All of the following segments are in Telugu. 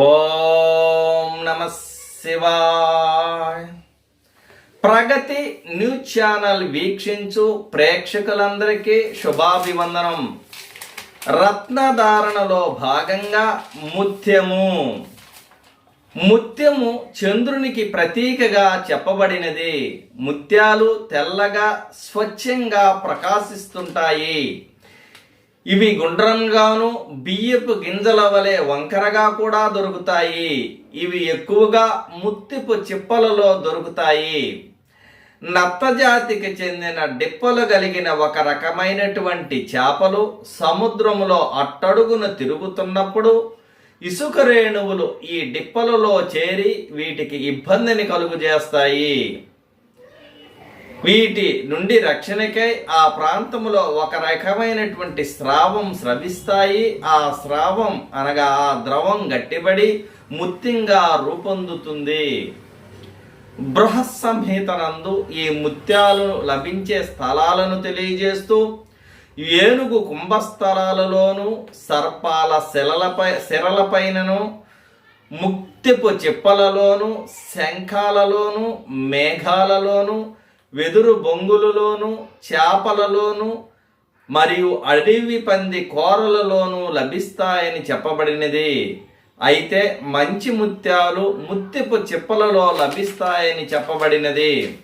ఓం నమ శివాయ్. ప్రగతి న్యూస్ ఛానల్ వీక్షించు ప్రేక్షకులందరికీ శుభాభివందనం. రత్నధారణలో భాగంగా ముత్యము. ముత్యము చంద్రునికి ప్రతీకగా చెప్పబడినది. ముత్యాలు తెల్లగా స్వచ్ఛంగా ప్రకాశిస్తుంటాయి. ఇవి గుండ్రంగాను బియ్యపు గింజల వలె వంకరగా కూడా దొరుకుతాయి. ఇవి ఎక్కువగా ముత్తిపు చిప్పలలో దొరుకుతాయి. నత్తజాతికి చెందిన డిప్పలు కలిగిన ఒక రకమైనటువంటి చేపలు సముద్రములో అట్టడుగున తిరుగుతున్నప్పుడు ఇసుక రేణువులు ఈ డిప్పలలో చేరి వీటికి ఇబ్బందిని కలుగజేస్తాయి వీటి నుండి రక్షణకై ఆ ప్రాంతంలో ఒక రకమైనటువంటి స్రావం స్రవిస్తాయి. ఆ స్రావం అనగా ఆ ద్రవం గట్టిబడి ముత్యంగా రూపొందుతుంది. బృహత్ సంహితనందు ఈ ముత్యాలు లభించే స్థలాలను తెలియజేస్తూ ఏనుగు కుంభస్థలాలలోను సర్పాల శిలలపై శిరలపైనను ముక్తిపు చిప్పలలోను శంఖాలలోను మేఘాలలోను వెదురు బొంగులలోను చేపలలోను మరియు అడవి పంది కూరలలోనూ లభిస్తాయని చెప్పబడినది. అయితే మంచి ముత్యాలు ముత్యపు చిప్పలలో లభిస్తాయని చెప్పబడినది.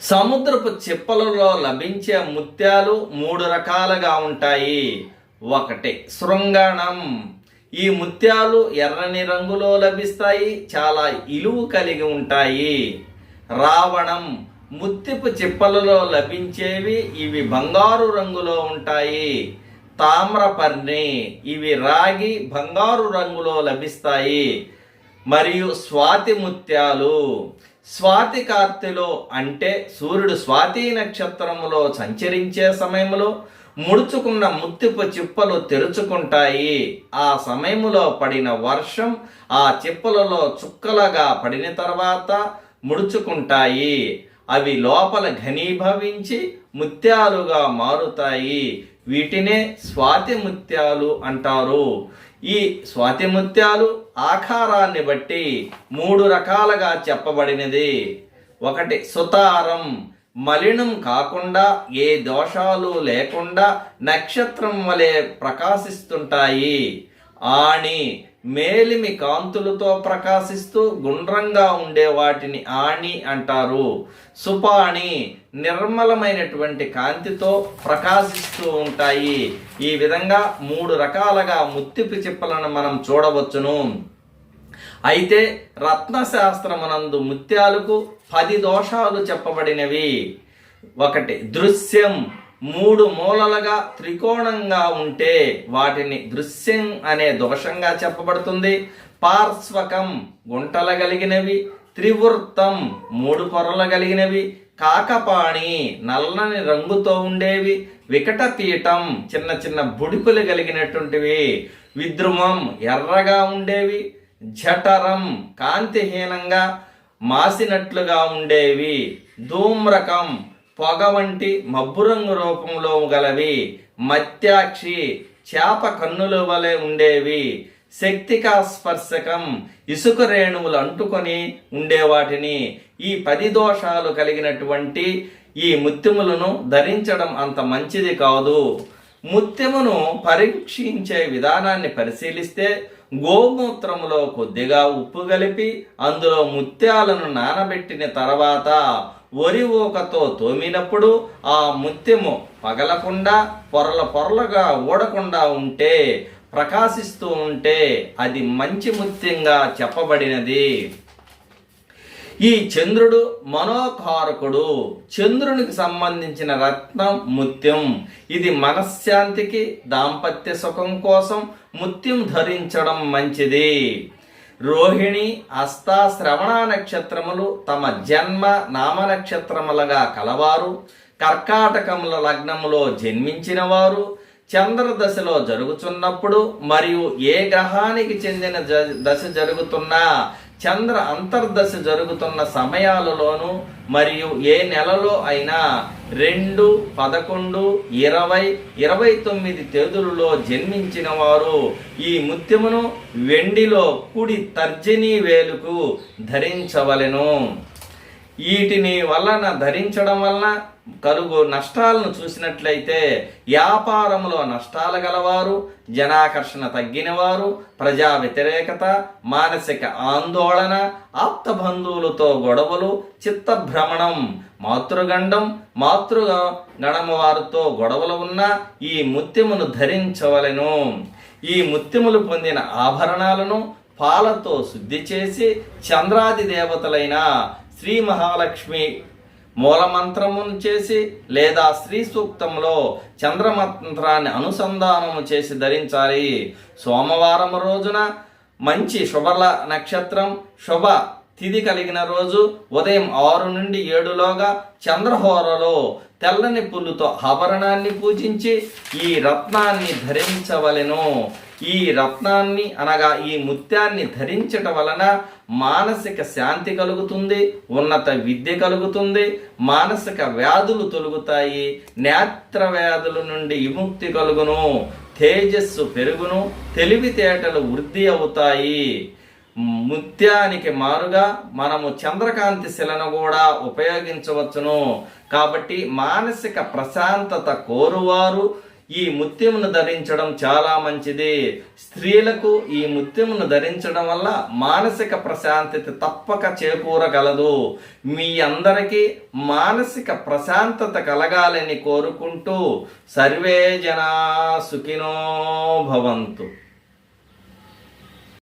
సముద్రపు చిప్పలలో లభించే ముత్యాలు మూడు రకాలుగా ఉంటాయి. ఒకటి శృంగణం. ఈ ముత్యాలు ఎర్రని రంగులో లభిస్తాయి చాలా ఇలువు కలిగి ఉంటాయి. రావణం ముత్తిపు చిప్పలలో లభించేవి ఇవి బంగారు రంగులో ఉంటాయి. తామ్రపర్ణి ఇవి రాగి బంగారు రంగులో లభిస్తాయి. మరియు స్వాతి ముత్యాలు స్వాతి కార్తెలో అంటే సూర్యుడు స్వాతి నక్షత్రములో సంచరించే సమయంలో ముడుచుకున్న ముత్తిపు చిప్పలు తెరుచుకుంటాయి. ఆ సమయములో పడిన వర్షం ఆ చిప్పలలో చుక్కలుగా పడిన తర్వాత ముడుచుకుంటాయి. అవి లోపల ఘనీభవించి ముత్యాలుగా మారుతాయి. వీటినే స్వాతి ముత్యాలు అంటారు. ఈ స్వాతి ముత్యాలు ఆకారాన్ని బట్టి మూడు రకాలుగా చెప్పబడినది. ఒకటి సుతారం మలినం కాకుండా ఏ దోషాలు లేకుండా నక్షత్రం వలె ప్రకాశిస్తుంటాయి. ఆణి మేలిమి కాంతులతో ప్రకాశిస్తూ గుండ్రంగా ఉండే వాటిని ఆణి అంటారు. సుపాణి నిర్మలమైనటువంటి కాంతితో ప్రకాశిస్తూ ఉంటాయి. ఈ విధంగా మూడు రకాలుగా ముత్తిపి చిప్పలను మనం చూడవచ్చును. అయితే రత్నశాస్త్రమునందు ముత్యాలకు పది దోషాలు చెప్పబడినవి. ఒకటి దృశ్యం. మూడు మూలలుగా త్రికోణంగా ఉంటే వాటిని దృశ్యం అనే దోషంగా చెప్పబడుతుంది. పార్శ్వకం గుంటల కలిగినవి త్రివృత్తం మూడు పొరలు కలిగినవి కాకపాణి నల్లని రంగుతో ఉండేవి వికటపీఠం చిన్న చిన్న బుడుకులు కలిగినటువంటివి విద్రుమం ఎర్రగా ఉండేవి జఠరం కాంతిహీనంగా మాసినట్లుగా ఉండేవి ధూమ్రకం పొగ వంటి మబ్బు రంగు రూపంలో గలవి. మత్యాక్షి చేప కన్నుల వలె ఉండేవి. శక్తికా స్పర్శకం ఇసుక రేణువులు అంటుకొని ఉండేవాటిని. ఈ పది దోషాలు కలిగినటువంటి ఈ ముత్యములను ధరించడం అంత మంచిది కాదు. ముత్యమును పరీక్షించే విధానాన్ని పరిశీలిస్తే గోమూత్రములో కొద్దిగా ఉప్పు కలిపి అందులో ముత్యాలను నానబెట్టిన తర్వాత వరి ఊకతో తోమినప్పుడు ఆ ముత్యము పగలకుండా పొరల పొరలుగా ఊడకుండా ఉంటే ప్రకాశిస్తూ ఉంటే అది మంచి ముత్యంగా చెప్పబడినది. ఈ చంద్రుడు మనోకారకుడు చంద్రునికి సంబంధించిన రత్నం ముత్యం. ఇది మనశ్శాంతికి దాంపత్య సుఖం కోసం ముత్యం ధరించడం మంచిది. రోహిణి అస్త శ్రవణ నక్షత్రములు తమ జన్మ నామ నక్షత్రములుగా కలవారు. కర్కాటకముల లగ్నములో జన్మించిన వారు చంద్రదశలో జరుగుతున్నప్పుడు మరియు ఏ గ్రహానికి చెందిన దశ జరుగుతున్నా చంద్ర అంతర్దశ జరుగుతున్న సమయాలలోను మరియు ఏ నెలలో అయినా రెండు పదకొండు ఇరవై ఇరవై తొమ్మిది తేదీలలో జన్మించిన వారు ఈ ముత్యమును వెండిలో కుడి తర్జనీ వేలుకు ధరించవలెను. వీటిని వలన ధరించడం వలన కలుగు నష్టాలను చూసినట్లయితే వ్యాపారంలో నష్టాలు గలవారు జనాకర్షణ తగ్గినవారు ప్రజా వ్యతిరేకత మానసిక ఆందోళన ఆప్త బంధువులతో గొడవలు చిత్తభ్రమణం మాతృగండం మాతృగణం వారితో గొడవలు ఉన్న ఈ ముత్యమును ధరించవలెను. ఈ ముత్యములు పొందిన ఆభరణాలను పాలతో శుద్ధి చేసి చంద్రాది దేవతలైన శ్రీ మహాలక్ష్మి మూలమంత్రమును చేసి లేదా శ్రీ సూక్తంలో చంద్రమంత్రాన్ని అనుసంధానము చేసి ధరించాలి. సోమవారం రోజున మంచి శుభల నక్షత్రం శుభ తిథి కలిగిన రోజు ఉదయం ఆరు నుండి ఏడులోగా చంద్రహోరలో తెల్లని పుల్లుతో ఆభరణాన్ని పూజించి ఈ రత్నాన్ని ధరించవలెను. ఈ రత్నాన్ని అనగా ఈ ముత్యాన్ని ధరించటం వలన మానసిక శాంతి కలుగుతుంది ఉన్నత విద్య కలుగుతుంది మానసిక వ్యాధులు తొలుగుతాయి నేత్ర వ్యాధుల నుండి విముక్తి కలుగును తేజస్సు పెరుగును తెలివితేటలు వృద్ధి అవుతాయి. ముత్యానికి మారుగా మనము చంద్రకాంతి శిలను కూడా ఉపయోగించవచ్చును. కాబట్టి మానసిక ప్రశాంతత కోరువారు ఈ ముత్యమును ధరించడం చాలా మంచిది. స్త్రీలకు ఈ ముత్యమును ధరించడం వల్ల మానసిక ప్రశాంతత తప్పక చేకూరగలదు. మీ అందరికీ మానసిక ప్రశాంతత కలగాలని కోరుకుంటూ సర్వే జనా సుఖినో భవంతు.